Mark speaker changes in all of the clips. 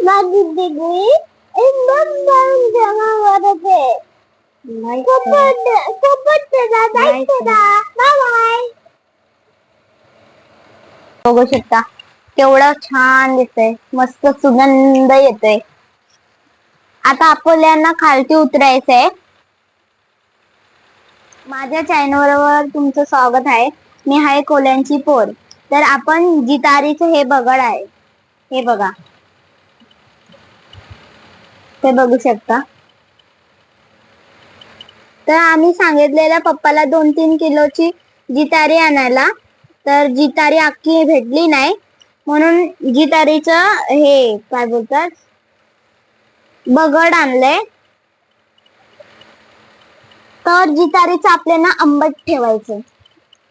Speaker 1: माझी डिग्री एकदम छान जमा करत आहे खूपच खूपच त्याला
Speaker 2: नाही
Speaker 1: बाय बाय
Speaker 2: बघू शकता. केवढं छान दिसतंय. मस्त सुगंध येतोय. आता आपल्याला खालती उतरायचंय. माझ्या चॅनलवर तुमचं स्वागत आहे. मी हाय कोल्यांची पोर. तर आपण जितारीचं हे बगड आहे. हे बघा. ते बघू शकता. तर आम्ही सांगितलेल्या पप्पाला दोन तीन किलोची जितारी आणायला. तर जितारी अख्खी भेटली नाही. म्हणून जितारीच हे काय बोलतात? बगड आणलंय. तर जितारीचं आपल्याला आंबट ठेवायचं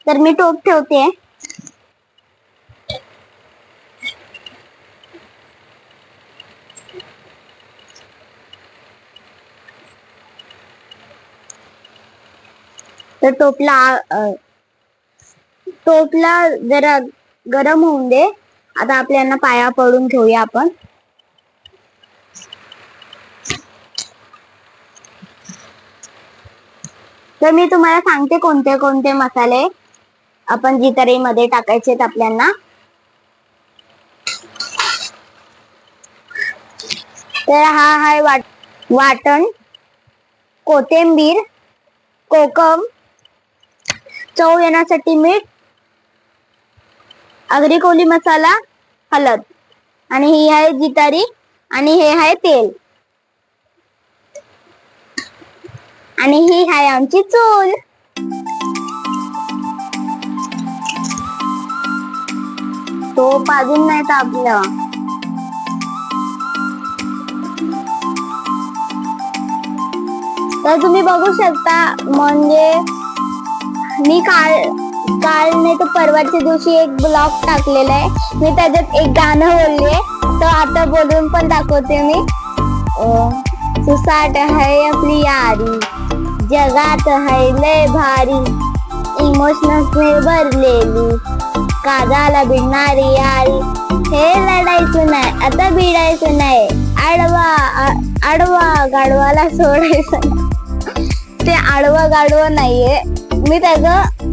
Speaker 2: तर मी टोप ठेवते तर टोपला टोपला जरा गरम होऊन दे. आता आपल्याला पाया पडून घेऊया आपण. तर मी तुम्हाला सांगते कोणते कोणते मसाले आपण जी मध्ये टाकायचे आपल्याला तर हा आहे वाट वाटण कोथिंबीर कोकम चव येण्यासाठी मीठ आगरी कोली मसाला हळद. आणि ही आहे जितारी आणि हे आहे तेल. आणि ही आहे आमची चूल. तो पाजून नाही तापलं. तर तुम्ही बघू शकता म्हणजे मी काल काल नाही तर परवाच्या दिवशी एक ब्लॉग टाकलेला आहे. मी त्याच्यात एक गाणं बोलले तर आता बोलून पण दाखवते मी. सुसाट है आपली यारी. जगात है लय भारी. इमोशनल भरलेली कागाला भिडणारी यारी. हे लढायचं नाही आता भिडायचं नाही आडवा आडवा गाडवाला सोडायचं ते आडवा गाडवा नाहीये. मी त्याचं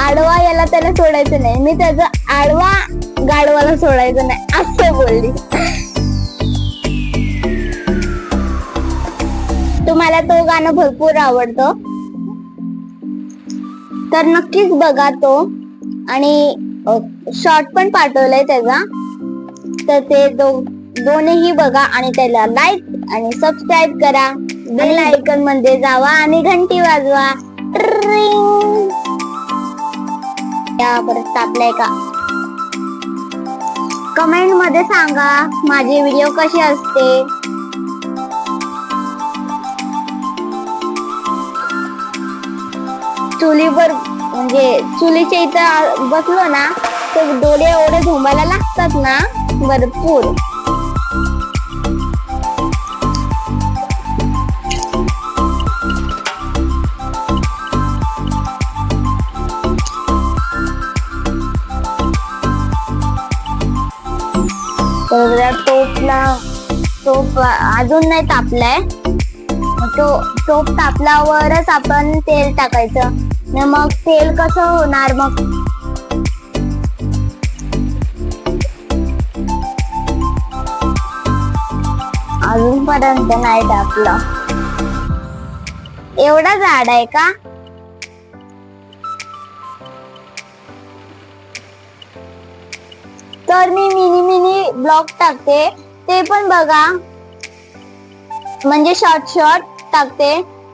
Speaker 2: आडवा याला त्याला सोडायचं नाही. मी त्याचं आडवा गाडवाला सोडायचं नाही. असं बोलली. तुम्हाला तो गाणं भरपूर आवडतं. तर नक्कीच बघा तो. आणि शॉर्ट पण पाठवलाय त्याचा. तर ते दो दोन्ही बघा आणि त्याला लाईक आणि सबस्क्राईब करा. बेल आयकनमध्ये जावा आणि घंटी वाजवा. परत तापलाय का? कमेंटमध्ये सांगा माझे व्हिडिओ कसे असते? चुलीवर म्हणजे चुलीच्या इथं बसलो ना तर डोळे एवढे झुंबायला लागतात ना भरपूर. आता टोप अजून नाही तापलाय. तो टोप तापल्यावरच आपण तेल टाकायचं. मग तेल कसं होणार मग? अजूनपर्यंत नाही टाकलं एवढा झाड आहे का? तर मी मिनी मिनी ब्लॉक टाकते. ते पण बघा. म्हणजे शॉर्ट शॉर्ट टाकते.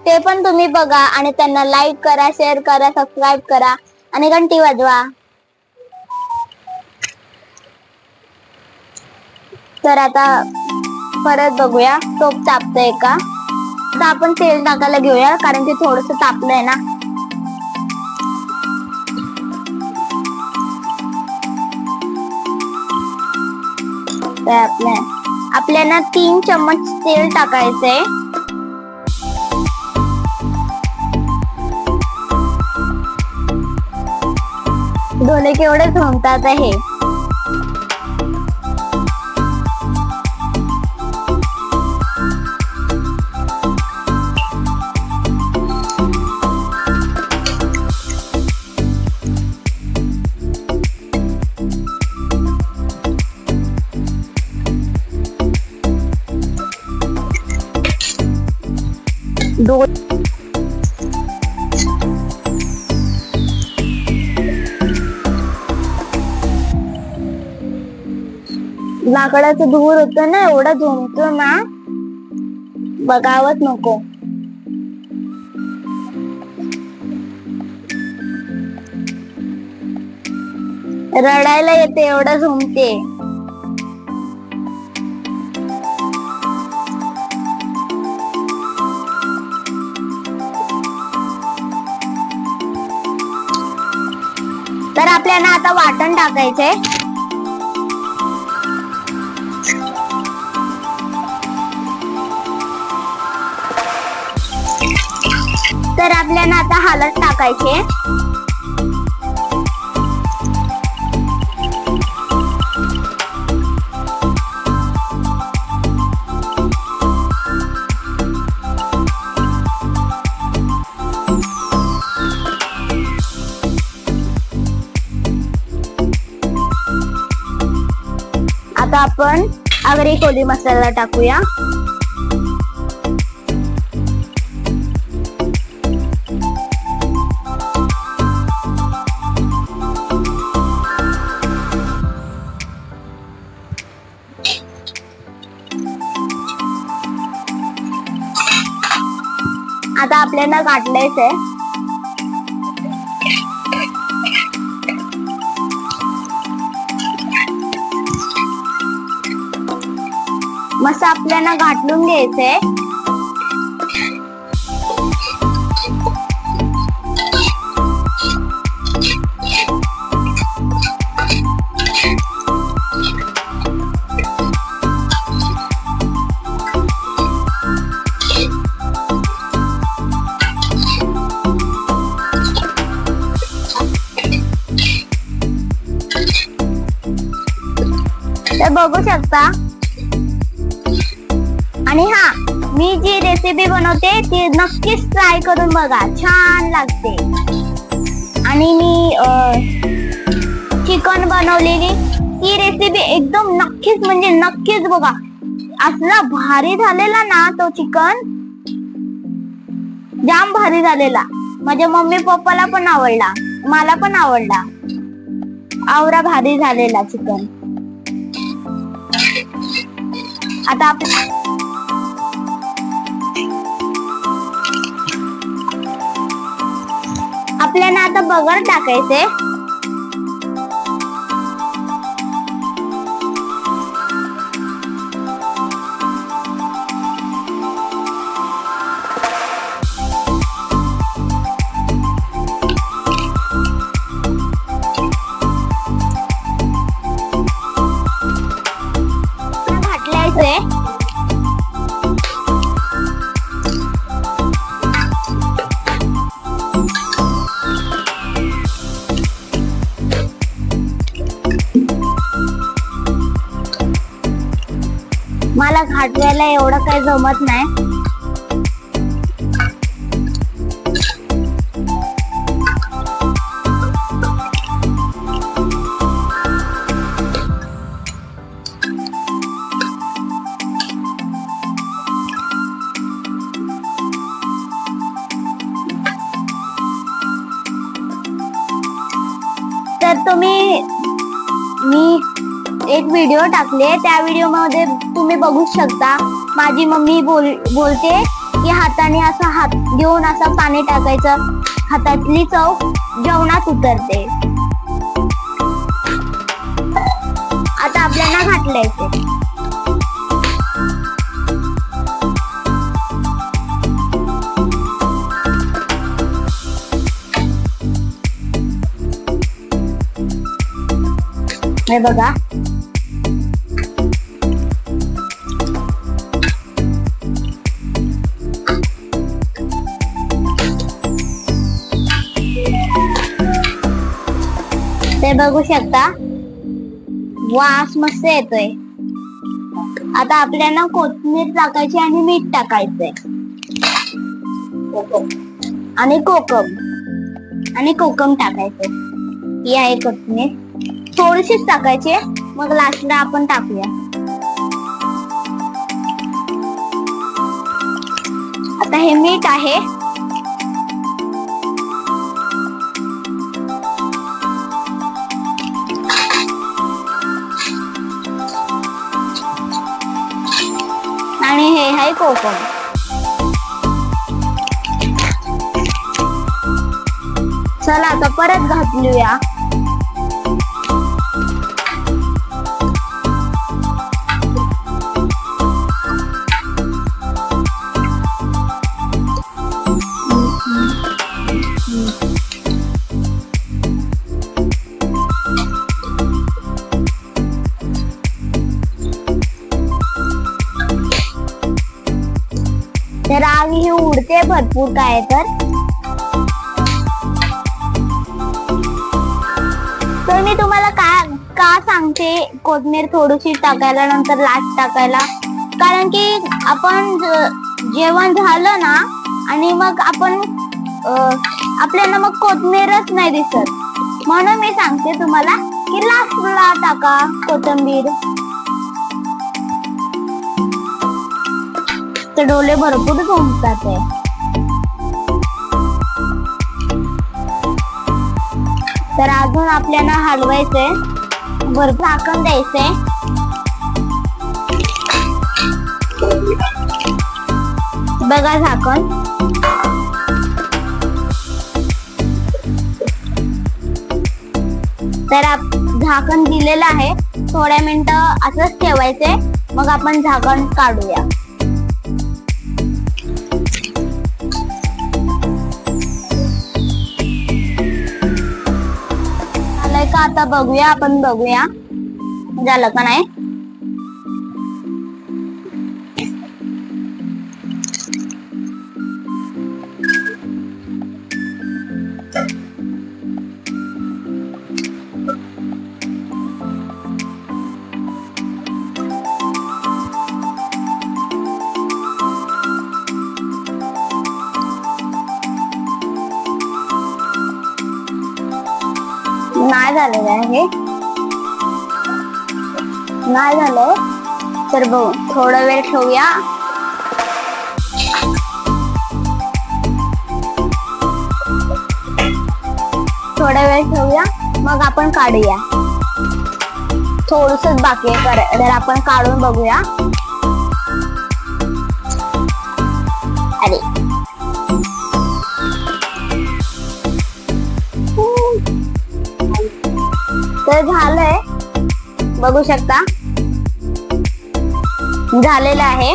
Speaker 2: ते पण तुम्ही बघा आणि त्यांना लाईक करा शेअर करा सबस्क्राईब करा आणि घंटी वाजवा. तर आता परत बघूया. टोप तापतंय का? तर आपण तेल टाकायला घेऊया कारण ते थोडस तापलंय ना. तर आपल्या आपल्याला तीन चम्मच तेल टाकायचंय. ढोलक केवढे झोमतात हे दोन लाकडाचं धूर होत ना एवढा झोमतो ना बघावत नको. रडायला येते एवढं झुमते. आपल्याला आता वाटण टाकायचंय तर आपल्याला आता हालत टाकायचे. आपण आगरी कोली मसाला टाकूया. आता आपल्याला गाठलायच आहे. असं आपल्याला घाटलून घ्यायचंय. बघू शकता आणि हा मी जी रेसिपी बनवते ती नक्कीच ट्राय करून बघा. छान लागते. आणि मी चिकन बनवलेली. ती रेसिपी एकदम नक्कीच म्हणजे नक्कीच बघा. असला भारी झालेला ना तो चिकन जाम भारी झालेला. माझ्या मम्मी पप्पाला पण आवडला. मला पण आवडला. आवरा भारी झालेला चिकन. आता आपण आपल्याला आता बगर टाकायचे मला एवढं काही जमत नाही. व्हिडिओ टाकले. त्या व्हिडिओमध्ये तुम्ही बघू शकता माझी मम्मी बोल बोलते की हाताने असं हात घेऊन असं पाणी टाकायचं. हातातली चव जेवणात उतरते. आता आपल्याला घातलायचे ते. हे बघा. बघू शकता. वास मस्त येतोय. आता आपल्याला कोथिंबीर टाकायची आणि मीठ टाकायचंय. आणि कोकम. आणि कोकम टाकायचं ही आहे कोथिंबीर. थोडीशीच टाकायची मग लास्टला आपण टाकूया. आता हे हे मीठ आहे. हे आहे कोकम चला आता परत घातलूया तर ही उडते भरपूर काय तर. तर मी तुम्हाला का का सांगते कोथमीर थोडीशी टाकायला नंतर लाट टाकायला. कारण की आपण जेवण झालं ना आणि मग आपण आपल्याला मग कोथमीरच नाही दिसत. म्हणून मी सांगते तुम्हाला की लास्टला टाका कोथिंबीर. त्याचे डोले भरपूर घुमतात तर अजून आपल्याला हलवायचंय. भरपूर झाकण द्यायचंय. बघा झाकण. तर आप झाकण दिलेलं आहे. थोड्या मिनिटं असंच ठेवायचंय. मग आपण झाकण काढूया. आता बघूया आपण बघूया. झालं का नाही? झालेलं आहे. नाही झालंय. तर बघू थोडा वेळ ठेवूया. थोडा वेळ ठेवूया मग आपण काढूया. थोडस बाकी आहे तर आपण काढून बघूया. तर झालंय. बघू शकता. झालेलं आहे.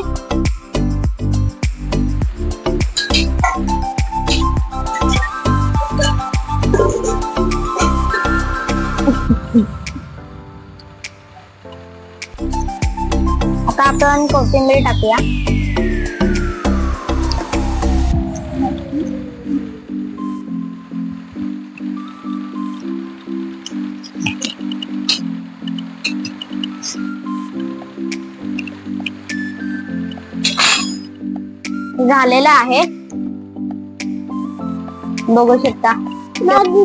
Speaker 2: आता आपण कोथिंबीर टाकूया. झालेलं आहे बघू शकता
Speaker 1: माझी